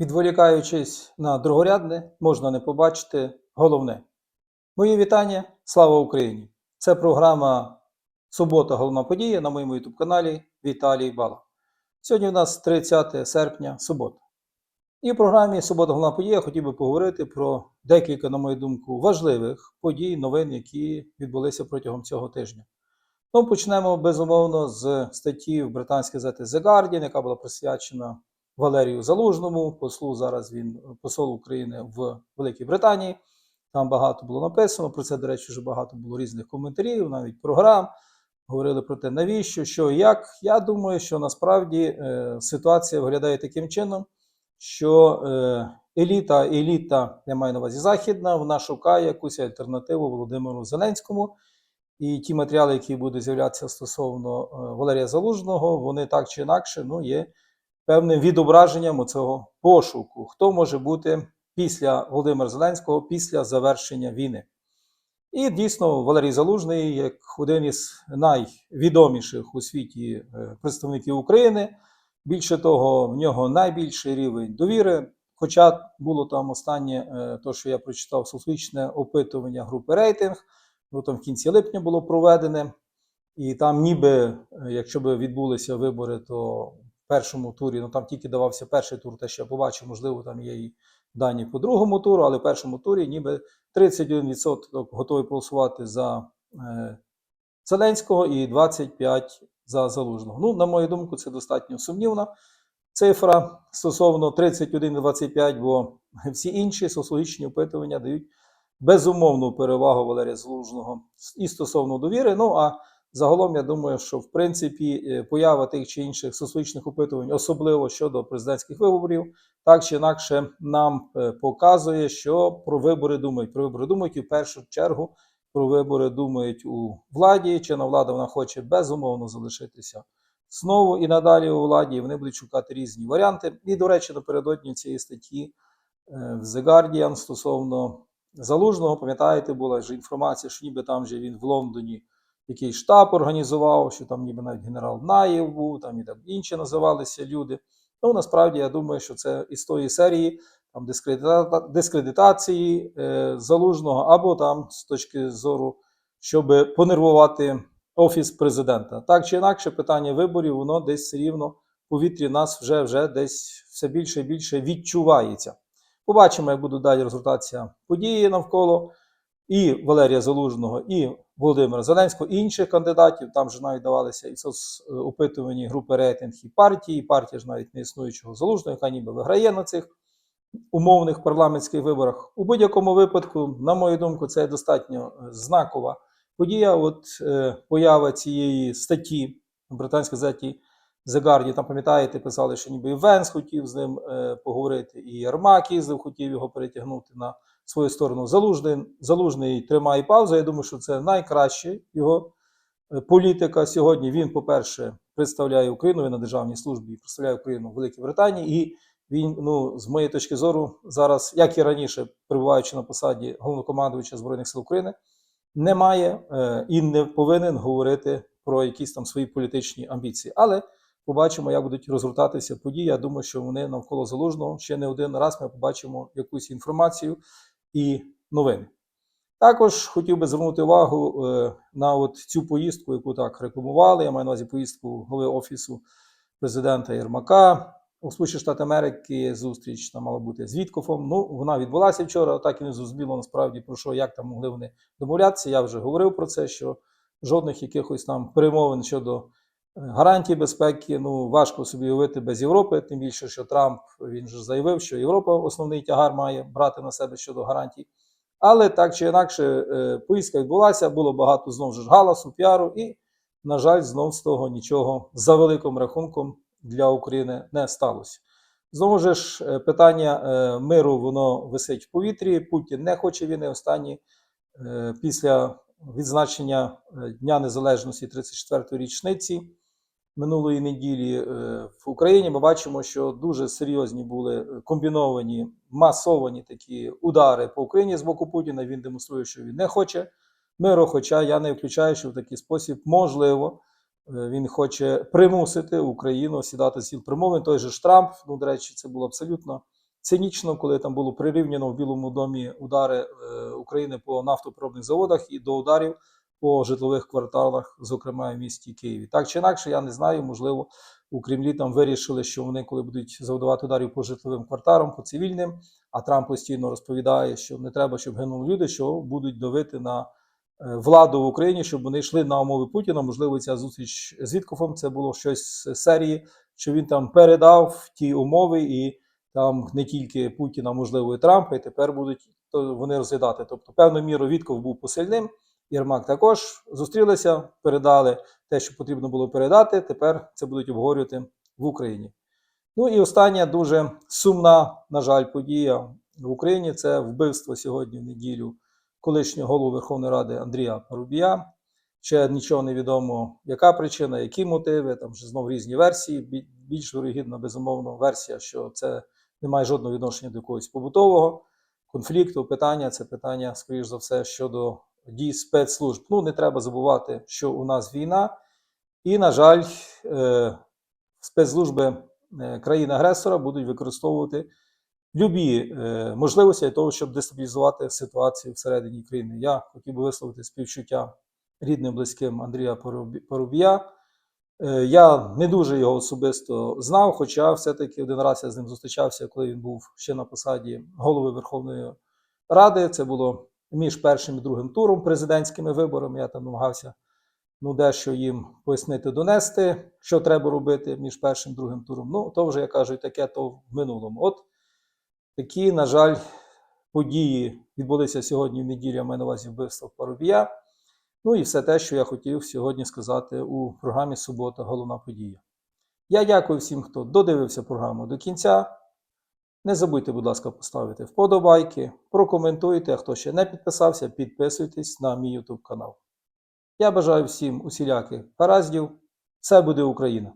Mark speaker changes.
Speaker 1: Відволікаючись на другорядне, можна не побачити головне. Мої вітання, слава Україні! Це програма Субота Головна подія на моєму youtube каналі Віталій Бала. Сьогодні у нас 30 серпня, субота. І в програмі Субота Головна подія хотів би поговорити про декілька, на мою думку, важливих подій, новин, які відбулися протягом цього тижня. Ну, почнемо безумовно з статті в британській газеті The Guardian, яка була присвячена Валерію Залужному, послу зараз він посол України в Великій Британії. Там багато було написано. Про це, до речі, вже багато було різних коментарів, навіть програм. Говорили про те, навіщо, що і як. Я думаю, що насправді е, ситуація виглядає таким чином, що е, еліта, еліта, я маю на увазі західна, вона шукає якусь альтернативу Володимиру Зеленському. І ті матеріали, які будуть з'являтися стосовно е, Валерія Залужного, вони так чи інакше ну, є певним відображенням цього пошуку. Хто може бути після Володимира Зеленського після завершення війни? І дійсно Валерій Залужний, як один із найвідоміших у світі е, представників України. Більше того, в нього найбільший рівень довіри. Хоча було там останнє, е, то що я прочитав, соціологічне опитування групи рейтинг, ну там в кінці липня було проведене, і там, ніби, е, якщо б відбулися вибори, то першому турі, ну там тільки давався перший тур, що я побачив, можливо, там є і дані по другому туру, але в першому турі ніби 31% готові проголосувати за е, Зеленського і 25% за Залужного. Ну, на мою думку, це достатньо сумнівна цифра стосовно 31-25, бо всі інші соціологічні опитування дають безумовну перевагу Валерія Залужного і стосовно довіри. Ну а загалом я думаю, що в принципі е, поява тих чи інших соціологічних опитувань, особливо щодо президентських виборів, так чи інакше нам е, показує, що про вибори думають. Про вибори думають і в першу чергу про вибори думають у владі. Чи на влада вона хоче безумовно залишитися знову і надалі у владі. Вони будуть шукати різні варіанти. І, до речі, напередодні цієї статті е, в The Guardian стосовно залужного, пам'ятаєте, була ж інформація, що ніби там же він в Лондоні якийсь штаб організував, що там ніби навіть генерал Наєв був, там і там інші називалися люди. Ну, насправді, я думаю, що це із тої серії там дискредита... дискредитації е, залужного, або там з точки зору, щоб понервувати офіс президента. Так чи інакше, питання виборів, воно десь рівно повітрі нас вже вже десь все більше і більше відчувається. Побачимо, як буде далі розвертатися події навколо і Валерія Залужного, і Володимира Зеленського, і інших кандидатів. Там вже навіть давалися і соцопитувані групи рейтинг і партії. Партія ж навіть не існуючого залужного, яка ніби виграє на цих умовних парламентських виборах. У будь-якому випадку, на мою думку, це достатньо е, знакова подія. От е, поява цієї статті в британській газеті Guardian, там пам'ятаєте, писали, що ніби Венс хотів з ним е, поговорити, і Ярмак їздив, хотів його перетягнути на свою сторону. Залужний, залужний тримає паузу. Я думаю, що це найкраще його е, політика сьогодні. Він, по-перше, представляє Україну він на державній службі представляє Україну в Великій Британії. І він, ну, з моєї точки зору, зараз, як і раніше, перебуваючи на посаді головнокомандувача Збройних сил України, не має е, і не повинен говорити про якісь там свої політичні амбіції. Але побачимо, як будуть розгортатися події. Я думаю, що вони навколо залужного ще не один раз ми побачимо якусь інформацію і новини. Також хотів би звернути увагу е, на от цю поїздку, яку так рекламували. Я маю на увазі поїздку голови Офісу президента Єрмака у Сполучені Штати Америки. Зустріч там мала бути з Віткофом. Ну, вона відбулася вчора, так і не зрозуміло насправді про що, як там могли вони домовлятися. Я вже говорив про це, що жодних якихось там перемовин щодо гарантій безпеки ну важко собі уявити без Європи. Тим більше, що Трамп він же заявив, що Європа основний тягар має брати на себе щодо гарантій. Але так чи інакше, е, поїздка відбулася, було багато знову ж галасу, піару, і, на жаль, знов з того нічого за великим рахунком для України не сталося. Знову ж е, питання е, миру воно висить в повітрі. Путін не хоче війни. Останні після відзначення Дня Незалежності 34-ї річниці минулої неділі в Україні. Ми бачимо, що дуже серйозні були комбіновані масовані такі удари по Україні з боку Путіна. Він демонструє, що він не хоче миру. Хоча я не виключаю, що в такий спосіб можливо він хоче примусити Україну сідати сіл примовин. Той же ж Трамп, ну до речі, це було абсолютно цинічно, коли там було прирівняно в Білому домі удари е, України по нафтопереробних заводах і до ударів по житлових кварталах, зокрема в місті Києві. Так чи інакше, я не знаю, можливо, у Кремлі там вирішили, що вони, коли будуть завдавати ударів по житловим кварталам, по цивільним, а Трамп постійно розповідає, що не треба, щоб гинули люди, що будуть давити на е, владу в Україні, щоб вони йшли на умови Путіна. Можливо, ця зустріч з Віткофом це було щось з серії, що він там передав ті умови, і там не тільки Путіна, можливо, і Трампа, і тепер будуть вони розглядати. Тобто, певною мірою Вітков був посильним. Єрмак також зустрілися, передали те, що потрібно було передати. Тепер це будуть обговорювати в Україні. Ну і остання дуже сумна, на жаль, подія в Україні це вбивство сьогодні в неділю колишнього голови Верховної Ради Андрія Парубія. Ще нічого не відомо, яка причина, які мотиви. Там вже знову різні версії. Більш вирогідна, безумовно, версія, що це не має жодного відношення до якогось побутового конфлікту. Питання це питання, скоріш за все, щодо дій спецслужб. Ну, не треба забувати, що у нас війна, і, на жаль, е, спецслужби е, країни-агресора будуть використовувати любі е, можливості для того, щоб дестабілізувати ситуацію всередині країни. Я хотів би висловити співчуття рідним близьким Андрія. Е, Я не дуже його особисто знав, хоча все-таки один раз я з ним зустрічався, коли він був ще на посаді голови Верховної Ради. Це було між першим і другим туром президентськими виборами. Я там намагався ну, дещо їм пояснити, донести, що треба робити між першим і другим туром. Ну, то вже, я кажу, таке то в минулому. От такі, на жаль, події відбулися сьогодні в неділю, я маю на увазі вбивство Парубія. Ну і все те, що я хотів сьогодні сказати у програмі Субота Головна подія. Я дякую всім, хто додивився програму до кінця. Не забудьте, будь ласка, поставити вподобайки, прокоментуйте, а хто ще не підписався, підписуйтесь на мій YouTube канал. Я бажаю всім усіляких гараздів. Все буде Україна!